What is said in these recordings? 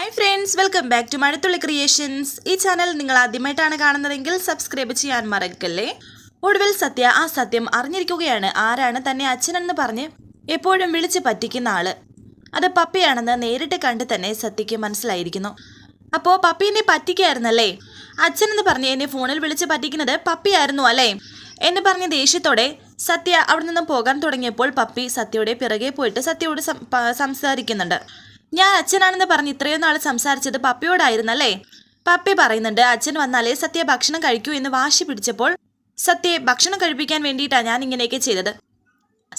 Hi friends welcome back to Mazhathulli creations ഈ channel നിങ്ങൾ ആദ്യമായിട്ടാണ് കാണുന്നതെങ്കിൽ സബ്സ്ക്രൈബ് ചെയ്യാൻ മറക്കല്ലേ? ഒടുവിൽ സത്യ ആ സത്യം അറിഞ്ഞിരിക്കുകയാണ്. ആരാണ് തന്നെ അച്ഛനെന്ന് പറഞ്ഞ് എപ്പോഴും വിളിച്ച് പറ്റിക്കുന്ന ആൾ. അത് പപ്പിയാണെന്ന് നേരിട്ട് കണ്ട് തന്നെ സത്യയ്ക്ക് മനസ്സിലായിരിക്കുന്നു. അപ്പോൾ എന്നെ പറ്റിക്കായിരുന്നല്ലേ? അച്ഛനെന്ന് പറഞ്ഞ് എന്നെ ഫോണിൽ വിളിച്ച് പറ്റിക്കുന്നത് പപ്പിയായിരുന്നു അല്ലേ? എന്ന് പറഞ്ഞ ദേഷ്യത്തോടെ സത്യ അവിടെ നിന്നും പോകാൻ തുടങ്ങിയപ്പോൾ പപ്പി സത്യയുടെ പിറകെ പോയിട്ട് സത്യയോട് സംസാരിക്കുന്നുണ്ട്. ഞാൻ അച്ഛനാണെന്ന് പറഞ്ഞ് ഇത്രയും നാൾ സംസാരിച്ചത് പപ്പയോടായിരുന്നല്ലേ? പപ്പി പറയുന്നുണ്ട് അച്ഛൻ വന്നാലേ സത്യ ഭക്ഷണം കഴിക്കൂ എന്ന് വാശി പിടിച്ചപ്പോൾ സത്യയെ ഭക്ഷണം കഴിപ്പിക്കാൻ വേണ്ടിയിട്ടാണ് ഞാൻ ഇങ്ങനെയൊക്കെ ചെയ്തത്.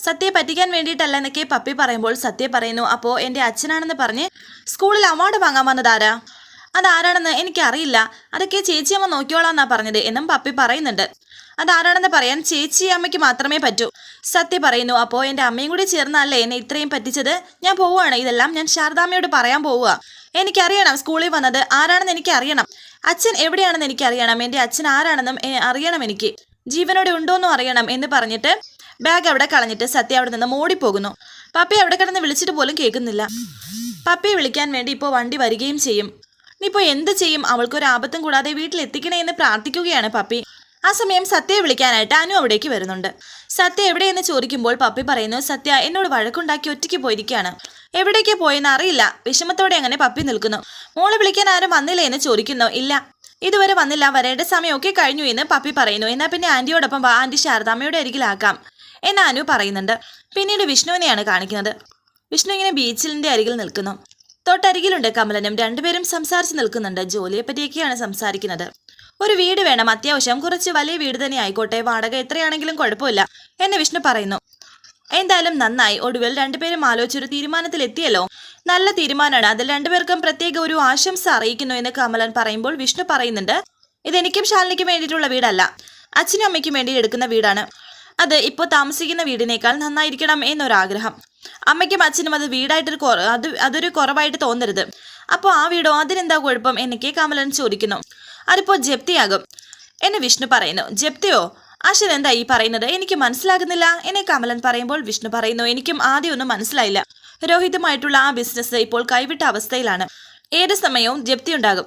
സത്യയെ പറ്റിക്കാൻ വേണ്ടിയിട്ടല്ല എന്നൊക്കെ പപ്പി പറയുമ്പോൾ സത്യ പറയുന്നു അപ്പോൾ എന്റെ അച്ഛനാണെന്ന് പറഞ്ഞ് സ്കൂളിൽ അവാർഡ് വാങ്ങാൻ വന്നതാരാ? അതാരാണെന്ന് എനിക്കറിയില്ല. അതൊക്കെ ചേച്ചിയമ്മ നോക്കിയോളാന്നാ പറഞ്ഞത് എന്നും പപ്പി പറയുന്നുണ്ട്. അതാരാണെന്ന് പറയാൻ ചേച്ചി അമ്മയ്ക്ക് മാത്രമേ പറ്റൂ. സത്യ പറയുന്നു അപ്പോ എന്റെ അമ്മയും കൂടി ചേർന്നല്ലേ എന്നെ ഇത്രയും പറ്റിച്ചത്? ഞാൻ പോവുകയാണ്. ഇതെല്ലാം ഞാൻ ശാരദാമ്മയോട് പറയാൻ പോവുക. എനിക്കറിയണം സ്കൂളിൽ വന്നത് ആരാണെന്ന് എനിക്കറിയണം. അച്ഛൻ എവിടെയാണെന്ന് എനിക്കറിയണം. എന്റെ അച്ഛൻ ആരാണെന്നും അറിയണം എനിക്ക്. ജീവനോടെ ഉണ്ടോയെന്നും അറിയണം എന്ന് പറഞ്ഞിട്ട് ബാഗ് അവിടെ കളഞ്ഞിട്ട് സത്യ അവിടെ നിന്ന് മോടിപ്പോകുന്നു. പപ്പി അവിടെ കിടന്ന് വിളിച്ചിട്ട് പോലും കേൾക്കുന്നില്ല. പപ്പയെ വിളിക്കാൻ വേണ്ടി ഇപ്പോൾ വണ്ടി വരികയും ചെയ്യും. ഇനിയിപ്പോൾ എന്ത് ചെയ്യും? അവൾക്കൊരു ആപത്തും കൂടാതെ വീട്ടിലെത്തിക്കണേ എന്ന് പ്രാർത്ഥിക്കുകയാണ് പപ്പി. ആ സമയം സത്യയെ വിളിക്കാനായിട്ട് അനു അവിടേക്ക് വരുന്നുണ്ട്. സത്യ എവിടെയെന്ന് ചോദിക്കുമ്പോൾ പപ്പി പറയുന്നു സത്യ എന്നോട് വഴക്കുണ്ടാക്കി ഒറ്റയ്ക്ക് പോയിരിക്കുകയാണ്. എവിടേക്ക് പോയെന്ന് അറിയില്ല. വിഷമത്തോടെ അങ്ങനെ പപ്പി നിൽക്കുന്നു. മോളെ വിളിക്കാൻ ആരും വന്നില്ല എന്ന് ചോദിക്കുന്നു. ഇല്ല. ഇതുവരെ വന്നില്ല. വരേണ്ട സമയമൊക്കെ കഴിഞ്ഞു എന്ന് പപ്പി പറയുന്നു. എന്നാൽ പിന്നെ ആന്റിയോടൊപ്പം വാ. ആന്റി ശാരദാമ്മയുടെ അരികിലാക്കാം എന്ന് അനു പറയുന്നുണ്ട്. പിന്നീട് വിഷ്ണുവിനെയാണ് കാണിക്കുന്നത്. വിഷ്ണു ഇങ്ങനെ ബീച്ചിലിന്റെ അരികിൽ നിൽക്കുന്നു. തൊട്ടരികിലുണ്ട് കമലനും. രണ്ടുപേരും സംസാരിച്ച് നിൽക്കുന്നുണ്ട്. ജോലിയെപ്പറ്റിയൊക്കെയാണ് സംസാരിക്കുന്നത്. ഒരു വീട് വേണം. അത്യാവശ്യം കുറച്ച് വലിയ വീട് തന്നെ ആയിക്കോട്ടെ. വാടക എത്രയാണെങ്കിലും കുഴപ്പമില്ല എന്ന് വിഷ്ണു പറയുന്നു. എന്തായാലും നന്നായി. ഒടുവിൽ രണ്ടുപേരും ആലോചിച്ചൊരു തീരുമാനത്തിലെത്തിയല്ലോ നല്ല തീരുമാനമാണ്. അതിൽ രണ്ടുപേർക്കും പ്രത്യേക ഒരു ആശംസ അറിയിക്കുന്നു എന്ന് കമലൻ പറയുമ്പോൾ വിഷ്ണു പറയുന്നുണ്ട് ഇതെനിക്കും ശാലിനിക്കും വേണ്ടിയിട്ടുള്ള വീടല്ല. അച്ഛനും അമ്മയ്ക്കും വേണ്ടി എടുക്കുന്ന വീടാണ്. അത് ഇപ്പോൾ താമസിക്കുന്ന വീടിനേക്കാൾ നന്നായിരിക്കണം എന്നൊരാഗ്രഹം. അമ്മയ്ക്കും അച്ഛനും അത് വീടായിട്ടൊരു അത് അതൊരു കുറവായിട്ട് തോന്നരുത്. അപ്പോൾ ആ വീടോ അതിനെന്താ കുഴപ്പം? എന്നൊക്കെ കമലൻ ചോദിക്കുന്നു. അതിപ്പോൾ ജപ്തിയാകും. എന്ന് വിഷ്ണു പറയുന്നു. ജപ്തിയോ? അശ്വൻ എന്താ ഈ പറയുന്നത്? എനിക്ക് മനസ്സിലാകുന്നില്ല. എന്നെ കമലൻ പറയുമ്പോൾ വിഷ്ണു പറയുന്നു. എനിക്കും ആദ്യമൊന്നും മനസ്സിലായില്ല. രോഹിതുമായിട്ടുള്ള ആ ബിസിനസ് ഇപ്പോൾ കൈവിട്ട അവസ്ഥയിലാണ്. ഏത് സമയവും ജപ്തി ഉണ്ടാകും.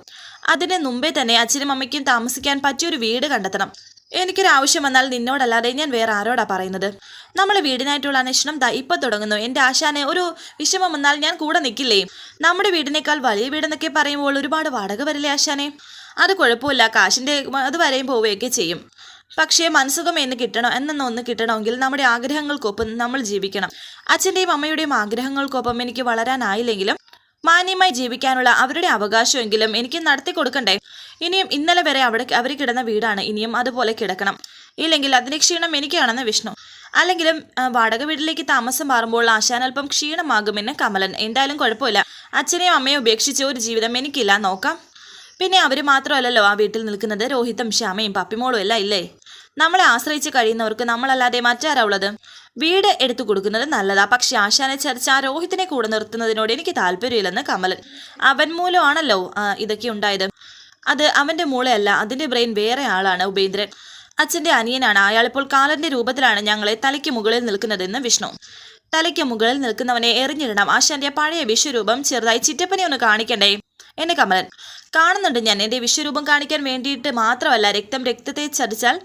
അതിന് മുമ്പേ തന്നെ അച്ഛനും അമ്മയ്ക്കും താമസിക്കാൻ പറ്റിയൊരു വീട് കണ്ടെത്തണം. എനിക്കൊരു ആവശ്യം വന്നാൽ നിന്നോടല്ലാതെ ഞാൻ വേറെ ആരോടാ പറയുന്നത്? നമ്മൾ വീടിനായിട്ടുള്ള അന്വേഷണം ദാ ഇപ്പൊ തുടങ്ങുന്നു. എന്റെ ആശാനെ ഒരു വിഷമം വന്നാൽ ഞാൻ കൂടെ നിൽക്കില്ലേ നമ്മുടെ വീടിനേക്കാൾ വലിയ വീടെന്നൊക്കെ പറയുമ്പോൾ ഒരുപാട് വാടക വരില്ലേ ആശാനെ? അത് കുഴപ്പമില്ല കാശിന്റെ അത് വരെയും പോവുകയൊക്കെ ചെയ്യും. പക്ഷേ മനസ്സുഖം എന്ന് കിട്ടണം എന്നൊന്ന് ഒന്ന് കിട്ടണമെങ്കിൽ നമ്മുടെ ആഗ്രഹങ്ങൾക്കൊപ്പം നമ്മൾ ജീവിക്കണം. അച്ഛന്റെയും അമ്മയുടെയും ആഗ്രഹങ്ങൾക്കൊപ്പം എനിക്ക് വളരാനായില്ലെങ്കിലും മാന്യമായി ജീവിക്കാനുള്ള അവരുടെ അവകാശമെങ്കിലും എനിക്ക് നടത്തി കൊടുക്കണ്ടേ? ഇനിയും ഇന്നലെ വരെ അവിടെ അവർ കിടന്ന വീടാണ് ഇനിയും അതുപോലെ കിടക്കണം. ഇല്ലെങ്കിൽ അതിന് ക്ഷീണം എനിക്കാണെന്ന് വിഷ്ണു. അല്ലെങ്കിലും വാടക വീട്ടിലേക്ക് താമസം മാറുമ്പോൾ ആശാനൽപ്പം ക്ഷീണമാകുമെന്ന് കമലൻ. എന്തായാലും കുഴപ്പമില്ല. അച്ഛനെയും അമ്മയും ഉപേക്ഷിച്ച ഒരു ജീവിതം എനിക്കില്ല. നോക്കാം. പിന്നെ അവർ മാത്രമല്ലല്ലോ ആ വീട്ടിൽ നിൽക്കുന്നത്. രോഹിതും ശ്യാമയും പപ്പിമോളും എല്ലാം ഇല്ലേ? നമ്മളെ ആശ്രയിച്ച് കഴിയുന്നവർക്ക് നമ്മളല്ലാതെ മറ്റാരാ ഉള്ളത് വീട് എടുത്തു കൊടുക്കുന്നത് നല്ലതാ. പക്ഷെ ആശാനെ ചർച്ച ആ രോഹിത്തിനെ കൂടെ നിർത്തുന്നതിനോട് എനിക്ക് താല്പര്യമില്ലെന്ന് കമലൻ അവൻ മൂലമാണല്ലോ ഇതൊക്കെ ഉണ്ടായത്. അത് അവന്റെ മൂളയല്ല അതിന്റെ ബ്രെയിൻ വേറെ ആളാണ് ഉപേന്ദ്രൻ. അച്ഛന്റെ അനിയനാണ്. അയാളിപ്പോൾ കാലന്റെ രൂപത്തിലാണ് ഞങ്ങളെ തലയ്ക്ക് മുകളിൽ നിൽക്കുന്നതെന്ന് വിഷ്ണു. തലയ്ക്ക് മുകളിൽ നിൽക്കുന്നവനെ എറിഞ്ഞിടണം. ആശാന്റെ പഴയ വിശ്വരൂപം ചെറുതായി ചിറ്റപ്പനെ ഒന്ന് കാണിക്കണ്ടേ? എന്നെ കമലൻ. കാണുന്നുണ്ട് ഞാൻ. എന്റെ വിശ്വരൂപം കാണിക്കാൻ വേണ്ടിയിട്ട് മാത്രമല്ല രക്തം രക്തത്തെ ചതിച്ചാൽ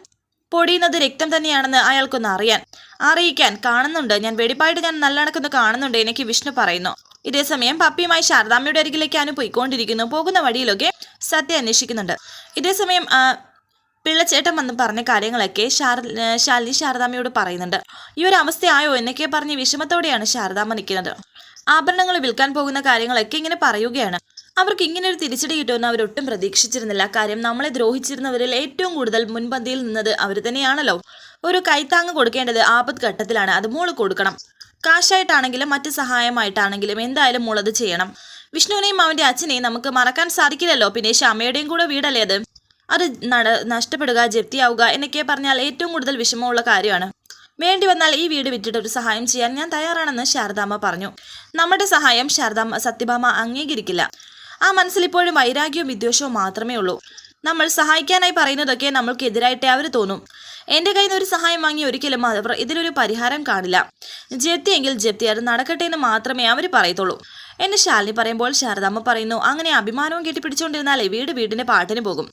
പൊടിയുന്നത് രക്തം തന്നെയാണെന്ന് അയാൾക്കൊന്ന് അറിയാൻ അറിയിക്കാൻ കാണുന്നുണ്ട്. ഞാൻ വെടിപ്പായിട്ട് ഞാൻ നല്ലണക്കൊന്ന് കാണുന്നുണ്ട് എനിക്ക് വിഷ്ണു പറയുന്നു. ഇതേസമയം പപ്പിയുമായി ശാരദാമ്മയുടെ അരികിലേക്ക് അനു പോയിക്കൊണ്ടിരിക്കുന്നു. പോകുന്ന വഴിയിലൊക്കെ സത്യ അന്വേഷിക്കുന്നുണ്ട്. ഇതേസമയം പിള്ളച്ചേട്ടൻ വന്ന് പറഞ്ഞ കാര്യങ്ങളൊക്കെ ശാര ശാലിനി ശാരദാമ്മയോട് പറയുന്നുണ്ട്. ഈ ഒരു അവസ്ഥയായോ എന്നൊക്കെ പറഞ്ഞ് വിഷമത്തോടെയാണ് ശാരദാമ്മ നിൽക്കുന്നത്. ആഭരണങ്ങൾ വിൽക്കാൻ പോകുന്ന കാര്യങ്ങളൊക്കെ ഇങ്ങനെ പറയുകയാണ്. അവർക്ക് ഇങ്ങനെ ഒരു തിരിച്ചടി കിട്ടുമെന്ന് അവരൊട്ടും പ്രതീക്ഷിച്ചിരുന്നില്ല. കാര്യം നമ്മളെ ദ്രോഹിച്ചിരുന്നവരിൽ ഏറ്റവും കൂടുതൽ മുൻപന്തിയിൽ നിന്നത് അവർ തന്നെയാണല്ലോ. ഒരു കൈത്താങ്ങ് കൊടുക്കേണ്ടത് ആപത് ഘട്ടത്തിലാണ്. അത് മോൾ കൊടുക്കണം. കാശായിട്ടാണെങ്കിലും മറ്റ് സഹായമായിട്ടാണെങ്കിലും എന്തായാലും മോളത് ചെയ്യണം. വിഷ്ണുവിനെയും അവന്റെ അച്ഛനെയും നമുക്ക് മറക്കാൻ സാധിക്കില്ലല്ലോ. പിന്നെ ശ്യാമയുടെയും കൂടെ വീടല്ലേ അത്? അത് നട നഷ്ടപ്പെടുക ജപ്തിയാവുക എന്നൊക്കെ പറഞ്ഞാൽ ഏറ്റവും കൂടുതൽ വിഷമമുള്ള കാര്യമാണ്. വേണ്ടി വന്നാൽ ഈ വീട് വിറ്റിട്ട് ഒരു സഹായം ചെയ്യാൻ ഞാൻ തയ്യാറാണെന്ന് ശാരദാമ്മ പറഞ്ഞു. നമ്മുടെ സഹായം ശാരദാമ്മ സത്യഭാമ അംഗീകരിക്കില്ല. ആ മനസ്സിൽ ഇപ്പോഴും വൈരാഗ്യവും വിദ്വേഷവും മാത്രമേ ഉള്ളൂ. നമ്മൾ സഹായിക്കാനായി പറയുന്നതൊക്കെ നമ്മൾക്കെതിരായിട്ടേ അവർ തോന്നും. എന്റെ കയ്യിൽ നിന്ന് ഒരു സഹായം വാങ്ങി ഒരിക്കലും അവർ ഇതിലൊരു പരിഹാരം കാണില്ല. ജപ്തിയെങ്കിൽ ജപ്തി അത് നടക്കട്ടെ എന്ന് മാത്രമേ അവർ പറയത്തുള്ളൂ. എന്നെ ശാലിനി പറയുമ്പോൾ ശാരദാമ്മ പറയുന്നു അങ്ങനെ അഭിമാനവും കെട്ടിപ്പിടിച്ചുകൊണ്ടിരുന്നാലേ വീട് വീടിന്റെ പാട്ടിന് പോകും.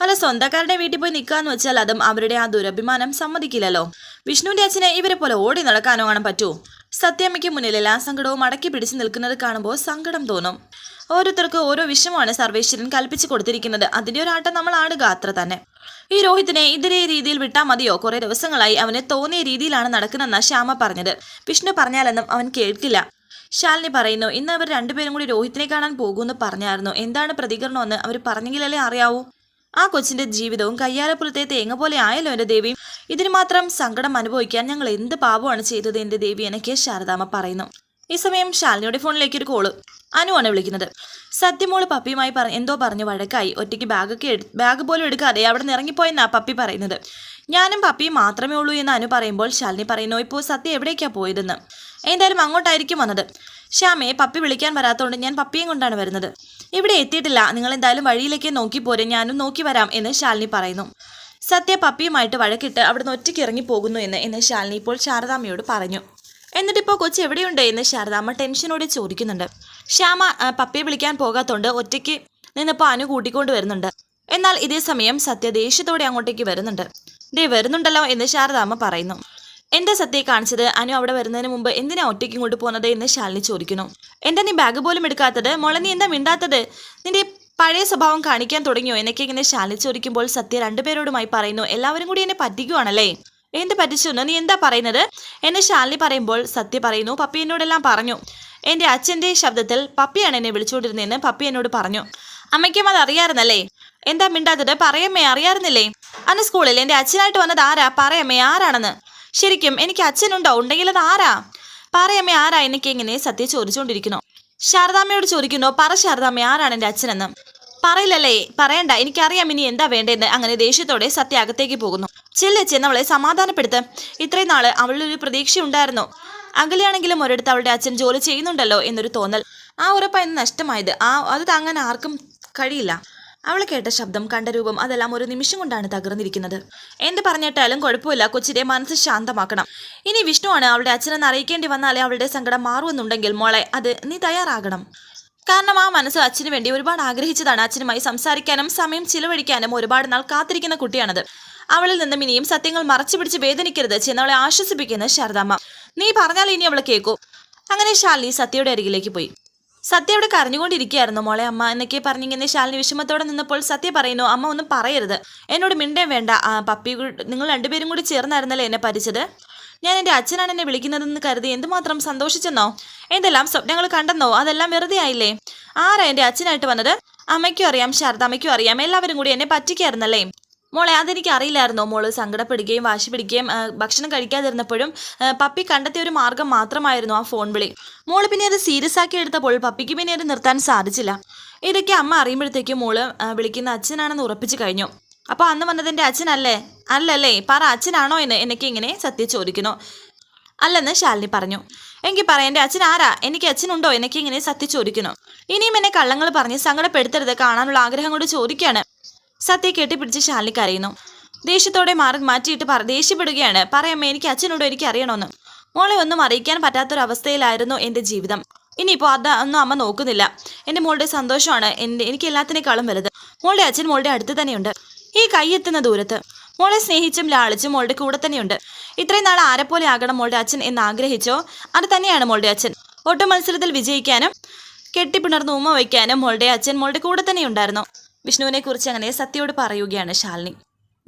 പല സ്വന്തക്കാരുടെ വീട്ടിൽ പോയി നിൽക്കാന്ന് വെച്ചാൽ അതും അവരുടെ ആ ദുരഭിമാനം സമ്മതിക്കില്ലല്ലോ. വിഷ്ണുവിന്റെ അച്ഛനെ ഇവരെ പോലെ ഓടി നടക്കാനോ കാണാൻ പറ്റൂ? സത്യമ്മയ്ക്ക് മുന്നിൽ എല്ലാ സങ്കടവും അടക്കി പിടിച്ചു നിൽക്കുന്നത് കാണുമ്പോൾ സങ്കടം തോന്നും. ഓരോരുത്തർക്ക് ഓരോ വിഷമാണ് സർവേശ്വരൻ കൽപ്പിച്ചു കൊടുത്തിരിക്കുന്നത്. അതിന്റെ ഒരു ആട്ടം നമ്മൾ ആടുക അത്ര തന്നെ. ഈ രോഹിത്തിനെ ഇതേ രീതിയിൽ വിട്ടാൽ മതിയോ? കുറെ ദിവസങ്ങളായി അവന് തോന്നിയ രീതിയിലാണ് നടക്കുന്നതെന്നാ ശ്യാമ പറഞ്ഞത്. വിഷ്ണു പറഞ്ഞാലെന്നും അവൻ കേൾക്കില്ല. ശാലിനി പറയുന്നു ഇന്ന് അവർ രണ്ടുപേരും കൂടി രോഹിത്തിനെ കാണാൻ പോകുമെന്ന് പറഞ്ഞായിരുന്നു. എന്താണ് പ്രതികരണമെന്ന് അവർ പറഞ്ഞെങ്കിലല്ലേ അറിയാവൂ. ആ കൊച്ചിന്റെ ജീവിതവും കയ്യാലപ്പുറത്തെ തേങ്ങ പോലെ ആയല്ലോ എന്റെ ദേവി. ഇതിന് മാത്രം സങ്കടം അനുഭവിക്കാൻ ഞങ്ങൾ എന്ത് പാപമാണ് ചെയ്തത്? എന്റെ ദേവി എനിക്ക് ശാരദാമ്മ പറയുന്നു. ഈ സമയം ശാലിനിയുടെ ഫോണിലേക്ക് ഒരു കോൾ. അനുവാണ് വിളിക്കുന്നത്. സത്യമോൾ പപ്പിയുമായി പറ എന്തോ പറഞ്ഞു വഴക്കായി. ഒറ്റയ്ക്ക് ബാഗൊക്കെ ബാഗ് പോലും എടുക്കാതെ അവിടെ നിന്ന് ഇറങ്ങിപ്പോയെന്നാ പപ്പി പറയുന്നത്. ഞാനും പപ്പിയും മാത്രമേ ഉള്ളൂ എന്ന് അനു പറയുമ്പോൾ ശാലിനി പറയുന്നു ഇപ്പോൾ സത്യം എവിടേക്കാണ് പോയതെന്ന്? എന്തായാലും അങ്ങോട്ടായിരിക്കും വന്നത്. ശ്യാമയെ പപ്പി വിളിക്കാൻ വരാത്തതുകൊണ്ട് ഞാൻ പപ്പിയും കൊണ്ടാണ് വരുന്നത്. ഇവിടെ എത്തിയിട്ടില്ല. നിങ്ങൾ എന്തായാലും വഴിയിലേക്ക് നോക്കി പോരെ. ഞാനും നോക്കി വരാം എന്ന് ശാലിനി പറയുന്നു. സത്യ പപ്പിയുമായിട്ട് വഴക്കിട്ട് അവിടുന്ന് ഒറ്റയ്ക്ക് ഇറങ്ങി പോകുന്നു എന്ന് എന്ന് ശാലിനി ഇപ്പോൾ ശാരദാമ്മയോട് പറഞ്ഞു. എന്നിട്ടിപ്പോൾ കൊച്ചി എവിടെയുണ്ട് എന്ന് ശാരദാമ്മ ടെൻഷനോടെ ചോദിക്കുന്നുണ്ട്. ശ്യാമ പപ്പയെ വിളിക്കാൻ പോകാത്തോണ്ട് ഒറ്റയ്ക്ക് നിന്നിപ്പോൾ അനു കൂട്ടിക്കൊണ്ട് വരുന്നുണ്ട്. എന്നാൽ ഇതേ സമയം സത്യ ദേഷ്യത്തോടെ അങ്ങോട്ടേക്ക് വരുന്നുണ്ട്. ദേ വരുന്നുണ്ടല്ലോ എന്ന് ശാരദാമ്മ പറയുന്നു. എന്റെ സത്യയെ കാണിച്ചത്? അനു അവിടെ വരുന്നതിന് മുമ്പ് എന്തിനാ ഒറ്റയ്ക്ക് ഇങ്ങോട്ട് പോകുന്നത് എന്ന് ശാലിനി ചോദിക്കുന്നു. എന്താ നീ ബാഗ് പോലും എടുക്കാത്തത്? മോളെ നീ എന്താ മിണ്ടാത്തത്? നിന്റെ പഴയ സ്വഭാവം കാണിക്കാൻ തുടങ്ങിയോ? എന്നൊക്കെ ഇങ്ങനെ ശാലിനി ചോദിക്കുമ്പോൾ സത്യ രണ്ടുപേരോടുമായി പറയുന്നു. എല്ലാവരും കൂടി എന്നെ പറ്റിക്കുവാണല്ലേ? എന്ത് പറ്റിച്ചു നീ എന്താ പറയുന്നത്? എന്നെ ശാലിനി പറയുമ്പോൾ സത്യ പറയുന്നു. പപ്പി എന്നോടെല്ലാം പറഞ്ഞു. എന്റെ അച്ഛന്റെ ശബ്ദത്തിൽ പപ്പിയാണ് എന്നെ വിളിച്ചുകൊണ്ടിരുന്നതെന്ന് പപ്പി എന്നോട് പറഞ്ഞു. അമ്മയ്ക്കും അത് അറിയാറുന്നല്ലേ എന്താ മിണ്ടാത്തത്? പറയമ്മേ അറിയാറുന്നില്ലേ അന്ന് സ്കൂളിൽ എന്റെ അച്ഛനായിട്ട് വന്നത് ആരാ? പറയമ്മേ ആരാണെന്ന്? ശരിക്കും എനിക്ക് അച്ഛനുണ്ടോ? ഉണ്ടെങ്കിൽ അത് ആരാ? പറയമ്മേ ആരാ? എനിക്ക് എങ്ങനെ സത്യ ചോദിച്ചുകൊണ്ടിരിക്കുന്നു. ശാരദാമ്മയോട് ചോദിക്കുന്നു പറ ശാരദാമ്മ ആരാണ് എന്റെ അച്ഛനെന്ന്? പറയില്ലല്ലേ? പറയണ്ട. എനിക്കറിയാം ഇനി എന്താ വേണ്ടതെന്ന് അങ്ങനെ ദേഷ്യത്തോടെ സത്യ അകത്തേക്ക് പോകുന്നു. ചെല്ലെ ചെന്നവളെ സമാധാനപ്പെടുത്ത്. ഇത്രയും നാൾ അവളിലൊരു പ്രതീക്ഷ ഉണ്ടായിരുന്നു അകലെയാണെങ്കിലും ഒരിടത്ത് അവളുടെ അച്ഛൻ ജോലി ചെയ്യുന്നുണ്ടല്ലോ എന്നൊരു തോന്നൽ. ആ ഉറപ്പായിരുന്നു നഷ്ടമായത്. ആ അത് താങ്ങാൻ ആർക്കും കഴിയില്ല. അവൾ കേട്ട ശബ്ദം കണ്ട രൂപം അതെല്ലാം ഒരു നിമിഷം കൊണ്ടാണ് തകർന്നിരിക്കുന്നത്. എന്ത് പറഞ്ഞിട്ടാലും കുഴപ്പമില്ല. കൊച്ചിന്റെ മനസ്സ് ശാന്തമാക്കണം. ഇനി വിഷ്ണുവാണ് അവളുടെ അച്ഛനെന്ന് അറിയിക്കേണ്ടി വന്നാലേ അവളുടെ സങ്കടം മാറുമെന്നുണ്ടെങ്കിൽ മോളെ അത് നീ തയ്യാറാകണം. കാരണം ആ മനസ്സ് അച്ഛന് വേണ്ടി ഒരുപാട് ആഗ്രഹിച്ചതാണ്. അച്ഛനുമായി സംസാരിക്കാനും സമയം ചിലവഴിക്കാനും ഒരുപാട് നാൾ കാത്തിരിക്കുന്ന കുട്ടിയാണത്. അവളിൽ നിന്നും ഇനിയും സത്യങ്ങൾ മറച്ചു പിടിച്ച് വേദനിക്കരുത്. ചെന്നവളെ ആശ്വസിപ്പിക്കുന്ന ശാരദാമ്മ. നീ പറഞ്ഞാൽ ഇനി അവളെ കേൾക്കൂ. അങ്ങനെ ശാലിനി സത്യയുടെ അരികിലേക്ക് പോയി. സത്യ അവിടെ കരഞ്ഞുകൊണ്ടിരിക്കുകയായിരുന്നു. മോളെ അമ്മ എന്നൊക്കെ പറഞ്ഞിങ്ങനെ ശാലിനി വിഷമത്തോടെ നിന്നപ്പോൾ സത്യ പറയുന്നു അമ്മ ഒന്നും പറയരുത്. എന്നോട് മിണ്ടേ വേണ്ട. പപ്പി നിങ്ങൾ രണ്ടുപേരും കൂടി ചേർന്നായിരുന്നല്ലേ എന്നെ പരിച്ചത്? ഞാൻ എന്റെ അച്ഛനാണ് എന്നെ വിളിക്കുന്നതെന്ന് കരുതി എന്തുമാത്രം സന്തോഷിച്ചെന്നോ? എന്തെല്ലാം സ്വപ്നങ്ങൾ കണ്ടെന്നോ? അതെല്ലാം വെറുതെ ആയില്ലേ? ആരാ എന്റെ അച്ഛനായിട്ട് വന്നത്? അമ്മയ്ക്കും അറിയാം ശാരദാമ്മയ്ക്കും അറിയാം. എല്ലാവരും കൂടി എന്നെ പറ്റിക്കായിരുന്നല്ലേ? മോളെ അതെനിക്ക് അറിയില്ലായിരുന്നു? മോൾ സങ്കടപ്പെടുകയും വാശി പിടിക്കുകയും ഭക്ഷണം കഴിക്കാതിരുന്നപ്പോഴും പപ്പി കണ്ടെത്തിയ ഒരു മാർഗം മാത്രമായിരുന്നു ആ ഫോൺ വിളി. മോൾ പിന്നെ അത് സീരിയസ് ആക്കി എടുത്തപ്പോൾ പപ്പിക്ക് പിന്നെ അത് നിർത്താൻ സാധിച്ചില്ല. ഇതൊക്കെ അമ്മ അറിയുമ്പോഴത്തേക്കും മോൾ വിളിക്കുന്ന അച്ഛനാണെന്ന് ഉറപ്പിച്ചു കഴിഞ്ഞു. അപ്പോൾ അന്ന് വന്നത് എന്റെ അച്ഛനല്ലേ? അല്ലല്ലേ? പറ അച്ഛനാണോ എന്ന് എനിക്ക് ഇങ്ങനെ സത്യ ചോദിക്കുന്നു. അല്ലെന്ന് ശാലിനി പറഞ്ഞു. എങ്കിൽ പറ എന്റെ അച്ഛൻ ആരാ? എനിക്ക് അച്ഛനുണ്ടോ? എനിക്ക് ഇങ്ങനെ സത്യ ചോദിക്കുന്നു. ഇനിയും എന്നെ കള്ളങ്ങൾ പറഞ്ഞ് സങ്കടപ്പെടുത്തരുത് കാണാനുള്ള ആഗ്രഹം കൊണ്ട് ചോദിക്കുകയാണ് സത്യ കെട്ടിപ്പിടിച്ച് ശാലിനി കരയുന്നു. ദേഷ്യത്തോടെ മാറി മാറ്റിയിട്ട് പറ ദേഷ്യപ്പെടുകയാണ്. പറയാമേ എനിക്ക് അച്ഛനുണ്ടോ? എനിക്ക് അറിയണമെന്ന് മോളെ ഒന്നും അറിയിക്കാൻ പറ്റാത്തൊരവസ്ഥയിലായിരുന്നു എന്റെ ജീവിതം. ഇനിയിപ്പോൾ അത് ഒന്നും അമ്മ നോക്കുന്നില്ല. എന്റെ മോളുടെ സന്തോഷമാണ്. എന്റെ എനിക്ക് എല്ലാത്തിനേക്കാളും വലുത്. മോളുടെ അച്ഛൻ മോളുടെ അടുത്ത് തന്നെയുണ്ട്. ഈ കൈയെത്തുന്ന ദൂരത്ത്. മോളെ സ്നേഹിച്ചും ലാളിച്ചും മോളുടെ കൂടെ തന്നെയുണ്ട്. ഇത്രയും നാൾ ആരെപ്പോലെ ആകണം മോളുടെ അച്ഛൻ എന്ന് ആഗ്രഹിച്ചോ? അത് തന്നെയാണ് മോളുടെ അച്ഛൻ. ഓട്ട മത്സരത്തിൽ വിജയിക്കാനും കെട്ടിപ്പിണർന്ന് ഉമ്മ വയ്ക്കാനും മോളുടെ അച്ഛൻ മോളുടെ കൂടെ തന്നെ ഉണ്ടായിരുന്നു വിഷ്ണുവിനെ കുറിച്ച് അങ്ങനെ സത്യയോട് പറയുകയാണ് ശാലിനി.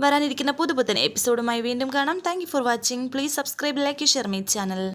വരാനിരിക്കുന്ന പുതുപുത്തൻ എപ്പിസോഡുമായി വീണ്ടും കാണാം. Thank for watching please subscribe like share me channel